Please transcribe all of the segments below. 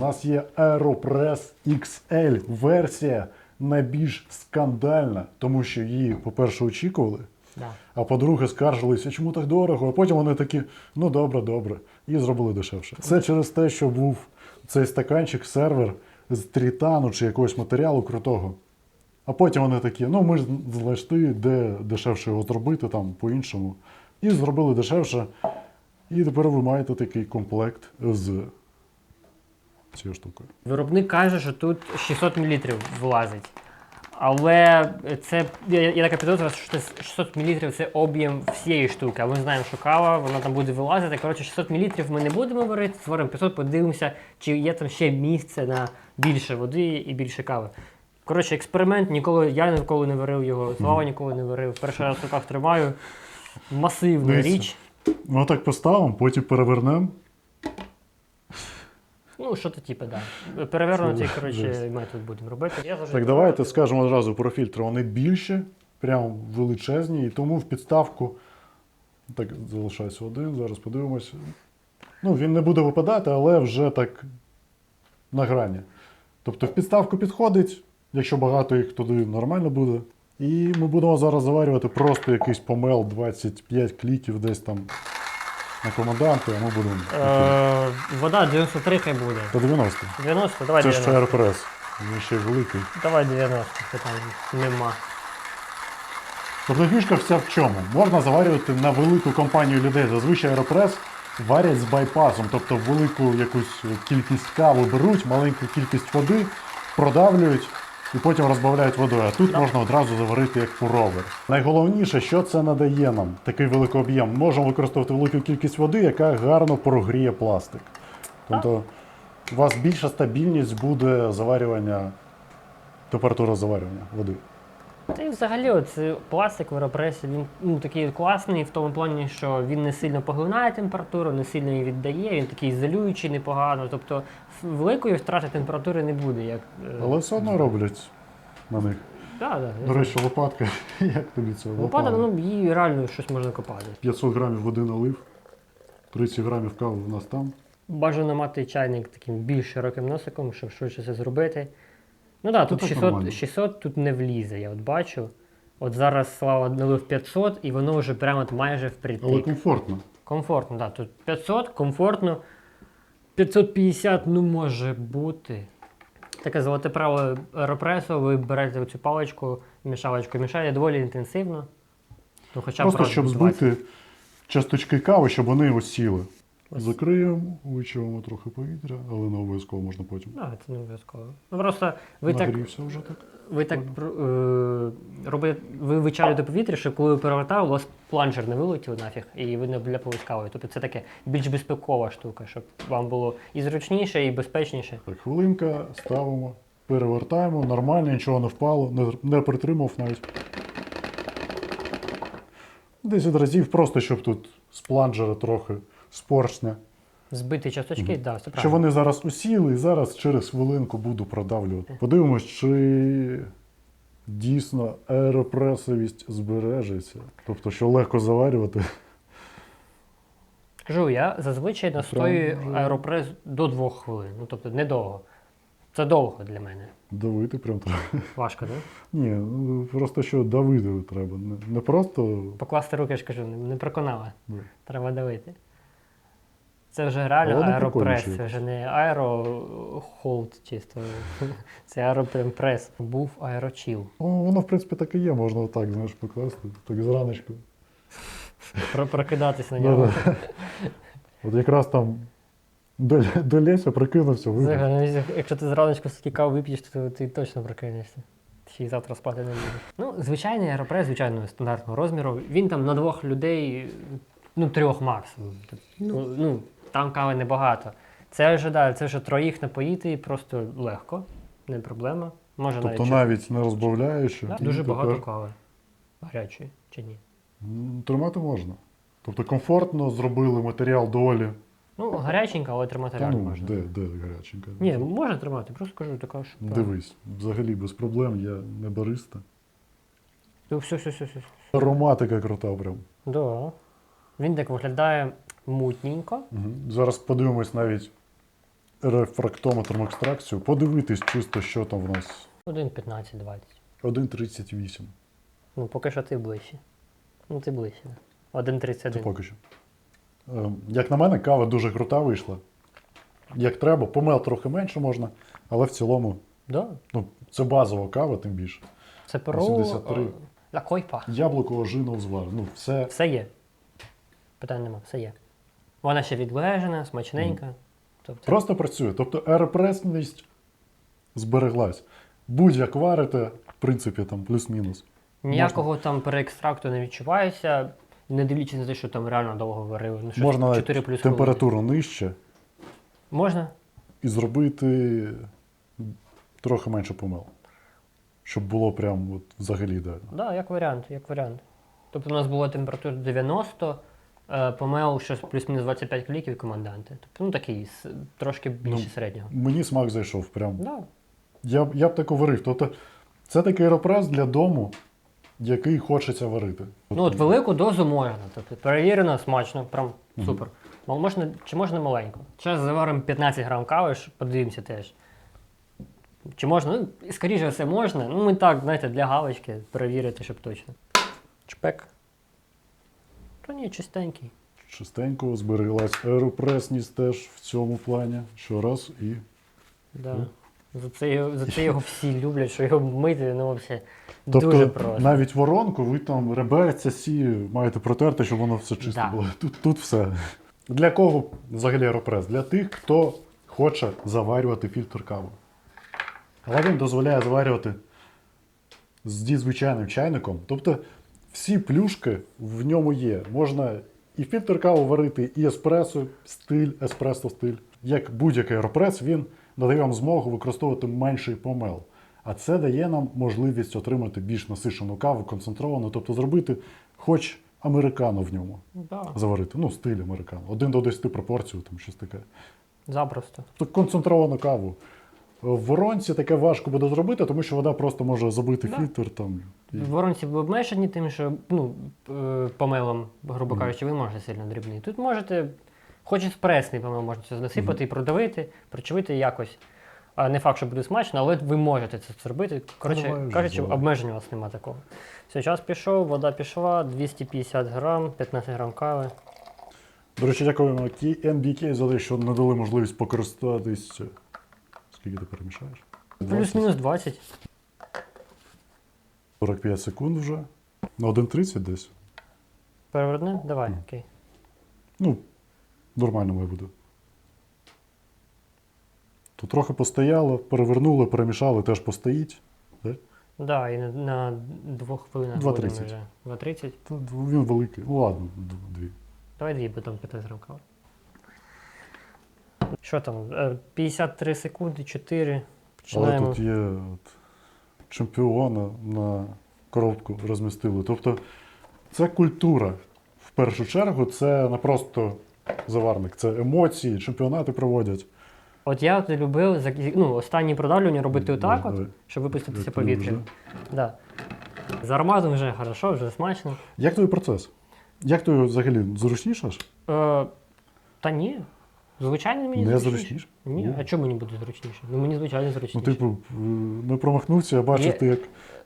У нас є Aeropress XL версія найбільш скандальна, тому що її, по-перше, очікували, Да. а по-друге, скаржилися, чому так дорого. А потім вони такі, ну добре, добре, і зробили дешевше. Це через те, що був цей стаканчик, сервер з трітану чи якогось матеріалу крутого. А потім вони такі, ну ми ж знайшли, де дешевше його зробити там по-іншому. І зробили дешевше. І тепер ви маєте такий комплект з цією штукою. Виробник каже, що тут 600 мл влазить. Але це я, я така підозра, що 600 мл це об'єм всієї штуки. А ми знаємо, що кава, вона там буде вилазити. Коротше, 600 мл ми не будемо варити, створимо 500, подивимося, чи є там ще місце на більше води і більше кави. Коротше, експеримент, ніколи я ніколи не варив його, Слава ніколи не варив. Перший раз в руках тримаю. Масивна Дивіться. річ. Ну так поставимо, потім перевернемо. Ну, що то типу, да. Перевернутий, Це коротше, метод будемо робити. Я завжди Так давайте скажемо одразу про фільтри. Вони більші, прям величезні, і тому в підставку. Так, залишається один, зараз подивимося. Ну, він не буде випадати, але вже так на грані. Тобто в підставку підходить, якщо багато їх туди нормально буде. І ми будемо зараз заварювати просто якийсь помел 25 кліків десь там на коменданти, а ми будемо. Е, вода 93 хай буде. Та 90. 90, давай Це ж 90. Aeropress. Він ще великий. Давай 90, питань нема. Тобто фішка вся в чому? Можна заварювати на велику компанію людей. Зазвичай Aeropress варять з байпасом, тобто велику якусь кількість кави беруть, маленьку кількість води, продавлюють і потім розбавляють водою. А тут можна одразу заварити як пуровер. Найголовніше, що це надає нам такий великий об'єм. Можемо використовувати велику кількість води, яка гарно прогріє пластик. Тобто у вас більша стабільність буде заварювання, температура заварювання води. Та й взагалі, от е, пластик в аеропресі, він ну, такий класний в тому плані, що він не сильно поглинає температуру, не сильно її віддає, він такий ізолюючий непогано. Тобто великої втрати температури не буде. Як, е, Але все одно роблять на них. да, да, До речі, лопатка. Як тобі це? Лопата, ну її реально щось можна копати. 500 грамів води налив, 30 грамів кави в нас там. Бажано мати чайник таким більш широким носиком, щоб швидше це зробити. Ну так, да, тут 600, 600 тут не влізе, я от бачу. От зараз Слава налив 500 і воно вже прямо от майже впритик. Але комфортно. Комфортно, так. Тут 500, комфортно. 550, ну може бути. Таке золоте правило аеропресу, ви берете цю паличку, мішалочку, мішаєте доволі інтенсивно. Ну, хоча Просто щоб 20. збити часточки кави, щоб вони осіли. Закриємо, вичавимо трохи повітря, але не обов'язково можна потім. Да, це не обов'язково. Ну просто ви так, вже так. ви так е, робите, ви вичалюєте повітря, щоб коли ви перевертали, у вас планжер не вилетів нафіг, і ви не обляпали кавою. Тобто це таке більш безпекова штука, щоб вам було і зручніше, і безпечніше. Так, хвилинка, ставимо, перевертаємо, нормально, нічого не впало, не, не притримав навіть. 10 разів, просто щоб тут з планжера трохи з поршня. Збити часточки, так, да, це Що правильно. вони зараз усіли і зараз через хвилинку буду продавлювати. Подивимось, чи дійсно аеропресовість збережеться. Тобто, що легко заварювати. Кажу, я зазвичай настоюю аеропрес до двох хвилин. Ну тобто недовго. Це довго для мене. Давити прям треба. Важко, так? Ні, ну, просто що давити треба. Не, не просто. Покласти руки, я ж кажу, не, ну, Треба давити. Це вже реально аеропрес, це вже не аерохолд чисто. Це аеропрес. Був аерочіл. Ну, воно, в принципі, так і є, можна отак, знаєш, покласти. Так зраночку. Про прокидатись на нього. От якраз там до, до Леся прикинувся, вибіг. Взагалі, ну, Якщо ти зраночку стільки каву вип'єш, то ти точно прокинешся. Ще й завтра спати не будеш. Ну, звичайний аеропрес, звичайно, стандартного розміру. Він там на двох людей, ну, трьох максимум. Ну, ну там кави небагато. Це вже да, це вже троїх напоїти і просто легко, не проблема. Може Тобто навіть навіть не розбавляючи. Да, дуже тепер, багато кави. Гарячої чи ні? Тримати можна. Тобто комфортно зробили матеріал доволі. Ну, гаряченька, але тримати реально ну, можна. де, де гаряченька. Ні, можна тримати, просто кажу, така ж. Дивись, взагалі без проблем, я не бариста. Ну, все, все, все, все. Ароматика крута прям. Да. Він так виглядає мутненько. Угу. Зараз подивимось навіть рефрактометром екстракцію, подивитись чисто, що там в нас. 1,15-20. 1,38. Ну, поки що ти ближче. Ну, ти ближче. Це поки що. Е, Як на мене, кава дуже крута вийшла. Як треба, помел трохи менше можна, але в цілому, Да. ну, це базова кава, тим більше. Це. 83. е, койпа. Яблуко, ожина, узвар. Ну, все. Все є. Питань нема, все є. Вона ще відлежена, смачненька. Тобто, Просто працює. Тобто аеропресність збереглась. Будь-як варите, в принципі, там плюс-мінус. ніякого там переекстракту не відчувається, не дивлячись на те, що там реально довго варили. Ну, щось Можна навіть 4 плюс температуру нижче. Можна? і зробити трохи менше помил. Щоб було прям от взагалі ідеально. Так, да, як варіант, як варіант. Тобто у нас була температура 90, е, помел щось плюс-мінус 25 кліків команданти. Тобто, ну такий трошки більше Ну, середнього. Мені смак зайшов. Прям. Да. Я, я б таку варив. Тобто, це такий аеропрес для дому, який хочеться варити. Ну от велику дозу можна. Тобто перевірено, смачно, прям супер. Мал- Можна, чи можна маленьку? Зараз заваримо 15 грам кави, подивимося теж. Чи можна? Ну, і скоріше все можна. Ну, ми так, знаєте, для галочки перевірити, щоб точно. Чпек. То ні, чистенький. Чистенько збереглась аеропресність теж в цьому плані. Що раз і. Да. За, це, його- за це його всі люблять, що його мити, ну взагалі. Тобто дуже просто. навіть воронку ви там реберця сі маєте протерти, щоб воно все чисто Да. було. Тут, тут все. Для кого взагалі аеропрес? Для тих, хто хоче заварювати фільтр кави. Але він дозволяє заварювати зі звичайним чайником. Тобто всі плюшки в ньому є. Можна і фільтр каву варити, і еспресо стиль, еспресо стиль. Як будь-який аеропрес, він надає вам змогу використовувати менший помел. А це дає нам можливість отримати більш насичену каву, концентровану, тобто зробити хоч американо в ньому Да, заварити. Ну, стиль американо. Один до 10 пропорцію, там щось таке. запросто. Тобто концентровану каву. В воронці таке важко буде зробити, тому що вода просто може забити Да. фільтр там. І... Воронці ви обмежені тим, що ну, е, помелом, грубо кажучи, ви можете сильно дрібний. Тут можете, хоч еспресний помел можна це насипати і продавити, причавити якось. А не факт, що буде смачно, але ви можете це зробити. Коротше кажучи, обмежень у вас немає такого. Все, час пішов, вода пішла, 250 грам, 15 грам кави. До речі, дякуємо NBK за те, що надали можливість покористатись. Скільки ти перемішаєш? Плюс-мінус 20. 45 секунд вже. На 1.30 десь. Переверни? Давай, окей. Ну, нормально має бути. То трохи постояло, перевернули, перемішали, теж постоїть. Да? Да, і на, на двох хвилинах 2.30. будемо вже. 2.30. Та Він великий. Ну ладно, д- дві. Давай дві, потім 15 грам кави. Що там? Е, 53 секунди, 4. Але тут є от, чемпіона на коробку розмістили. Тобто це культура. В першу чергу, це не просто заварник, це емоції, чемпіонати проводять. От я от любив ну, останні продавлювання робити отак, от, щоб випуститися повітря. Да. З ароматом вже хорошо, вже смачно. Як твій процес? Як тобі взагалі зручніше? Е, та ні. Звичайно, мені Не зручніше. зручніше? Ні, Ну. а чому мені буде зручніше? Ну мені звичайно Ну, зручніше. типу, е, не промахнувся, я бачив, Є- ти як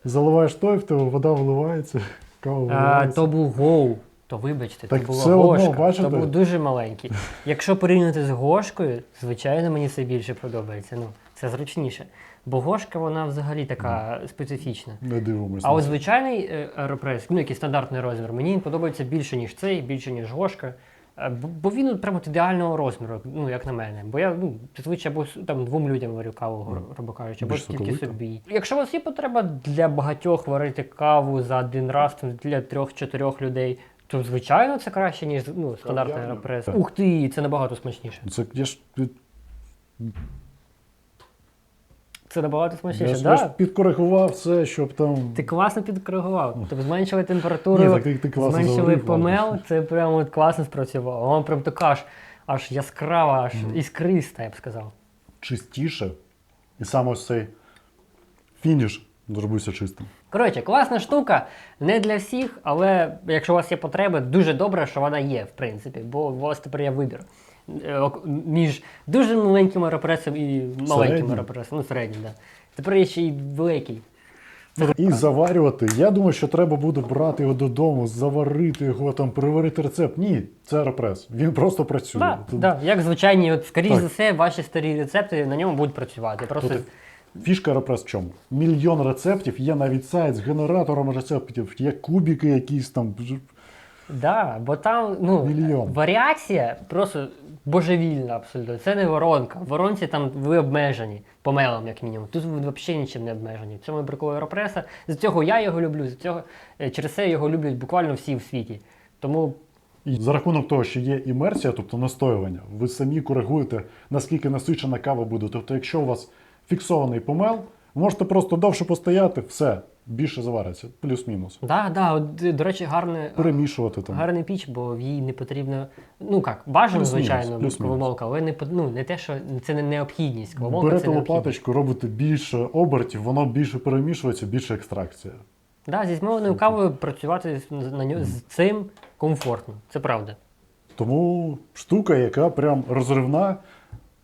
заливаєш той, в тебе вода виливається, кава А, виливається. то був гоу. То вибачте, Так то була все одно, гошка, бачите? то був дуже маленький. Якщо порівняти з гошкою, звичайно, мені це більше подобається. Ну, це зручніше. Бо гошка, вона взагалі така специфічна. Не дивимося. А от звичайний е, аеропрес, ну який стандартний розмір, мені він подобається більше, ніж цей, більше, ніж гошка. Е, бо- він от прямо от ідеального розміру, ну як на мене. Бо я ну, зазвичай або там двом людям варю каву, гру- грубо кажучи, або Більш тільки соковита. собі. Якщо у вас є потреба для багатьох варити каву за один раз, там, для трьох-чотирьох людей, то звичайно це краще, ніж ну, стандартна прес. Ух ти, це набагато смачніше. Це я ж, Це набагато смачніше, ж підкоригував все, щоб там. Ти класно підкоригував. Тобто зменшили температуру, Ні, так ти- ти класно зменшили заварив, помел, ладно. це прямо от класно спрацювало. Воно прям така аж, аж яскрава, аж іскриста, я б сказав. чистіше. І саме ось цей фініш зробився чистим. Коротше, класна штука, не для всіх, але якщо у вас є потреби, дуже добре, що вона є, в принципі, бо у вас тепер є вибір. Е, між дуже маленьким аеропресом і маленьким аеропресом. Ну, середнім, так. Да. Тепер є ще й великий. І заварювати. Я думаю, що треба буде брати його додому, заварити його, там, переварити рецепт. Ні, це аеропрес. Він просто працює. Да, Тут- да, як звичайні, от, скоріш Так. за все, ваші старі рецепти на ньому будуть працювати. Просто Тут фішка аеропрес в чому? Мільйон рецептів, є навіть сайт з генератором рецептів, є кубики якісь там. Да, бо там ну, Мільйон. варіація просто божевільна абсолютно. Це не воронка. В воронці там ви обмежені помелом, як мінімум. Тут ви взагалі нічим не обмежені. В цьому прикол Аеропреса. З цього я його люблю, з цього е, через це його люблять буквально всі в світі. Тому І за рахунок того, що є імерсія, тобто настоювання, ви самі коригуєте, наскільки насичена кава буде. Тобто, якщо у вас фіксований помел, можете просто довше постояти, все, більше завариться, плюс-мінус. да, да, е, до речі, гарне, Перемішувати там. гарний піч, бо їй не потрібно. Ну як, бажано, звичайно, плюс-мінус. але не ну, не те, що це не необхідність. Кавомолка Берете це необхідність. лопаточку, робите більше обертів, воно більше перемішується, більше екстракція. Да, зі змовною кавою працювати на ньо- з цим комфортно. Це правда. Тому штука, яка прям розривна.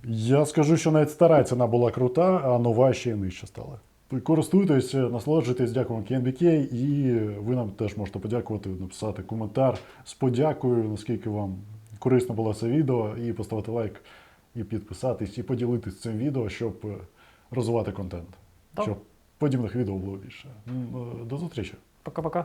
Я скажу, що навіть стара ціна була крута, а нова ще й нижче стала. Користуйтесь, насолоджуйтесь, дякуємо KNBK, і ви нам теж можете подякувати, написати коментар з подякою, наскільки вам корисно було це відео, і поставити лайк, і підписатись, і поділитись цим відео, щоб розвивати контент. Так. Щоб подібних відео було більше. Е, До зустрічі! Пока-пока.